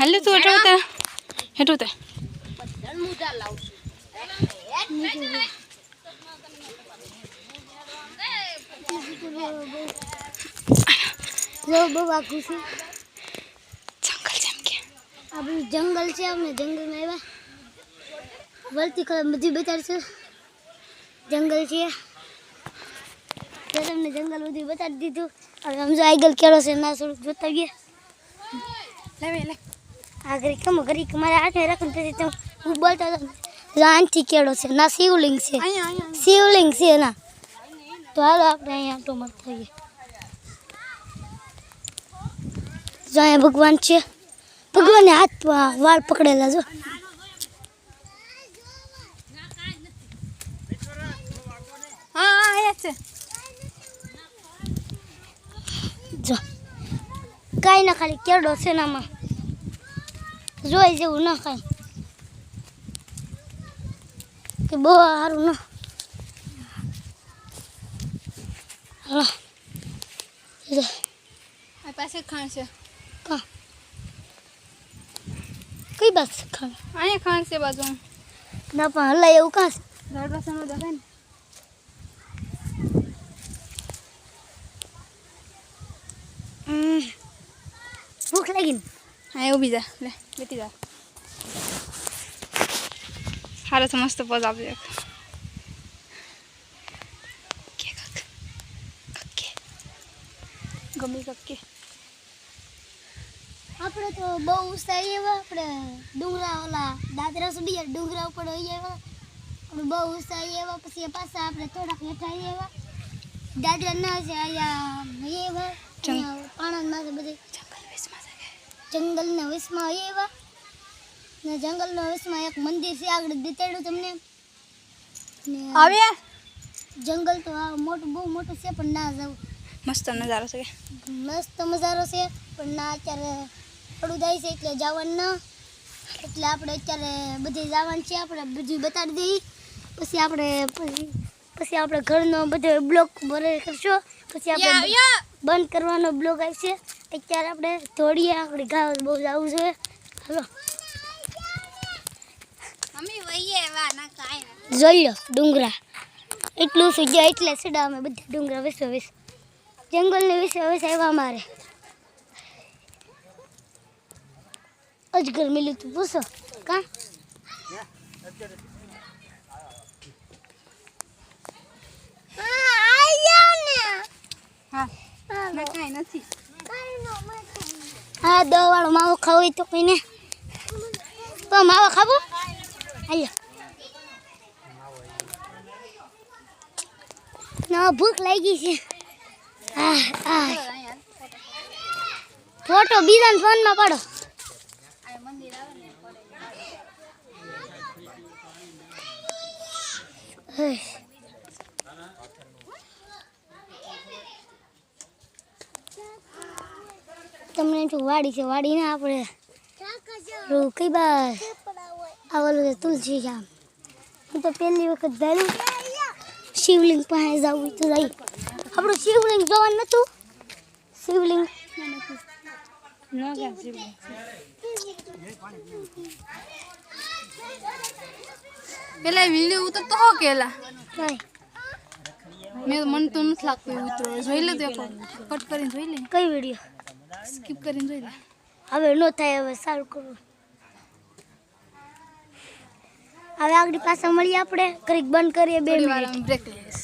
हल्ले तू हटो ते हटो ते जंगल जम के अब जंगल से हमने जंगल में बल्ती कर मुझे बेचारे से। जंगल से તો તમને જંગલ બધું બતાવી દીધું. હવે સમજો આગળ કેળો છે ના થોડુંક જોતા ગયા લે લે આગળ કમ ઘરી મારે હાથે રાખું પછી તમે હું બોલતો હતો આનથી કેળો છે ના શિવલિંગ છે. શિવલિંગ છે ના તો હાલો આપણે અહીંયા આટો મળતા થઈએ જો અહીંયા ભગવાન છે. ભગવાનને હાથ વાળ પકડેલા જો. હા હા અહીંયા છે. કાંઈ ના ખાલી કેડો છે ને આમાં. જોઈ જેવું ના કાંઈ કે બહુ સારું ના. પાસે ખાણ છે. કઈ છે ખાણ? અહીંયા ખાણ છે બાજુ ના પણ હલાય એવું કાશ રોડ પાસેનું દેખાય ને. હમ. ભૂખ લાગી હા એવું બીજા લે બેટી જા હારે તો મસ્ત પોઝ આપજો ગમી કકે આપણે તો બહુ ઉત્સાહ એવા આપણે ડુંગરા ઓલા દાદરા સુધી ડુંગરા ઉપર હોઈ આવ્યા આપણે બહુ ઉત્સાહ એવા પછી પાછા આપણે થોડાક હેઠા એવા દાદરા ના છે અહીંયા એવા પાણંદમાં છે બધે છે વિશમાં વસમાં એવા ને જંગલના વિશમાં એક મંદિર છે આગળ દેતાડ્યું તમને. ને આવ્યા જંગલ તો આ મોટું બહુ મોટું છે પણ ના જવું. મસ્ત નજારો છે મસ્ત નજારો છે પણ ના અત્યારે થોડું જાય છે એટલે જવાનું ના એટલે આપણે અત્યારે બધી જવાનું છે આપણે બધું બતાડી દઈએ. પછી આપણે પછી પછી આપણે ઘરનો બધો બ્લોક ભરે કરશો પછી આપણે બંધ કરવાનો બ્લોક આવશે. અત્યારે આપણે દોડીએ આપણે ગાવ બહુ જવું જોઈએ હાલો. જોઈ લો ડુંગરા. એટલું સુજ્યા એટલે સીડા અમે બધા ડુંગરા વિશે વિશે જંગલને વિશે વિશે આવ્યા મારે. અજગર મિલ્યું તું પૂછો. કા? હા કાઈ નથી. હા દવા વાળો માવો ખાવો તો કોઈને. તો માવો ખાવો? હાલો. ના ભૂખ લાગી છે. ફોટો બીજા ફોનમાં પાડો. હે. તમને જો વાડી છે વાડી ના આપણે રો કઈ બા આવેલું છે તુલસી જામ હું તો પહેલી વખત ધાર્યું શિવલિંગ પાસે જવું તો જઈ આપણું શિવલિંગ જોવાનું નતું. શિવલિંગ. પેલા વીડિયો ઉતર તો હો કેલા? મેં મન તો નથી લાગતું ઉતરો જોઈ લે તો કટ કરીને જોઈ લે. કઈ વીડિયો? સ્કીપ કરીને જોઈ લે હવે નો થાય હવે સારું કરવું હવે આગળ પાછા મળીએ આપણે ઘડીક બંધ કરીએ બે મિનિટ બ્રેક લઈશ